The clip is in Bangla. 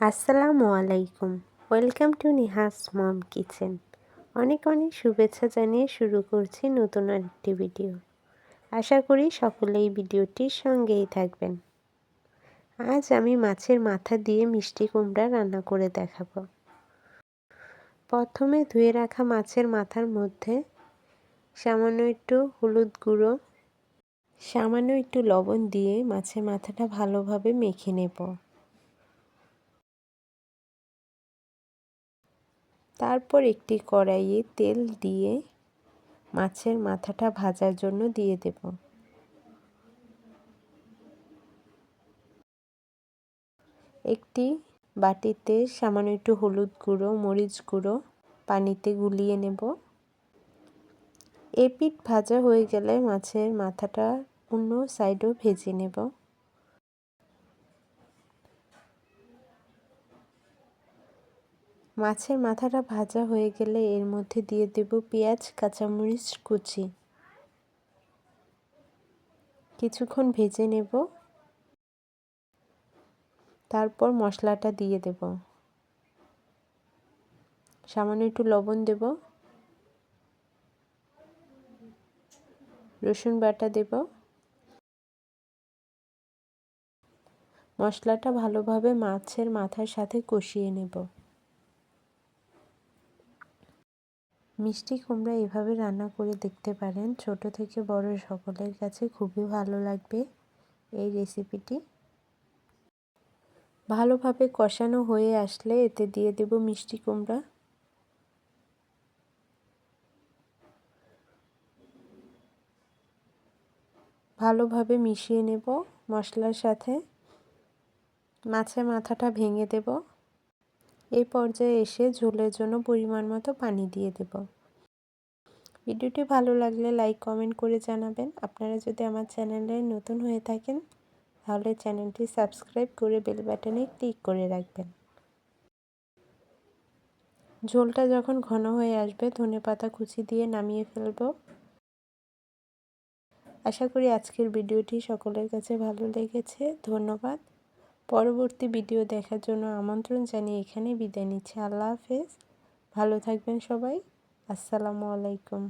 আসসালামু আলাইকুম। Welcome to Nihas mom kitchen. অনেক অনেক শুভেচ্ছা জানিয়ে শুরু করছি নতুন আরেকটি ভিডিও। আশা করি সকলেই ভিডিওটির সঙ্গেই থাকবেন। আজ আমি মাছের মাথা দিয়ে মিষ্টি কুমড়া রান্না করে দেখাবো। প্রথমে ধুয়ে রাখা মাছের মাথার মধ্যে সামান্য একটু হলুদ গুঁড়ো, সামান্য একটু লবণ দিয়ে মাছের মাথাটা ভালোভাবে মেখে নেব। তারপর একটি কড়াইয়ে তেল দিয়ে মাছের মাথাটা ভাজার জন্য দিয়ে দেব। একটি বাটিতে সামান্য একটু হলুদ গুঁড়ো, মরিচ গুঁড়ো পানিতে গুলিয়ে নেব। এপিট ভাজা হয়ে গেলে মাছের মাথাটা অন্য সাইডও ভেজে নেব। মাছের মাথাটা ভাজা হয়ে গেলে এর মধ্যে দিয়ে দেব পেঁয়াজ, কাঁচামরিচ কুচি। কিছুক্ষণ ভেজে নেব। তারপর মশলাটা দিয়ে দেব। সামান্য একটু লবণ দেব। রসুন বাটা দেব। মশলাটা ভালোভাবে মাছের মাথার সাথে কষিয়ে নেব। মিষ্টি কুমড়া এভাবে রান্না করে দেখতে পারেন। ছোট থেকে বড় সকলের কাছে খুবই ভালো লাগবে এই রেসিপিটি। ভালোভাবে কষানো হয়ে আসলে এতে দিয়ে দেব মিষ্টি কুমড়া। ভালোভাবে মিশিয়ে নেব মশলার সাথে। মাছের মাথাটা ভেঙে দেব। এই পর্যায়ে এসে ঝোলের জন্য পরিমাণ মতো পানি দিয়ে দেব। ভিডিওটি ভালো লাগলে লাইক কমেন্ট করে জানাবেন। আপনারা যদি আমার চ্যানেলে নতুন হয়ে থাকেন, তাহলে চ্যানেলটি সাবস্ক্রাইব করে বেল বাটনে ক্লিক করে রাখবেন। ঝোলটা যখন ঘন হয়ে আসবে, ধনে পাতা কুচি দিয়ে নামিয়ে ফেলব। আশা করি আজকের ভিডিওটি সকলের কাছে ভালো লেগেছে। ধন্যবাদ। পরবর্তী ভিডিও দেখার জন্য আমন্ত্রণ জানিয়ে এখানে বিদায় নিচ্ছি। আল্লাহ হাফেজ। ভালো থাকবেন সবাই। আসসালামু আলাইকুম।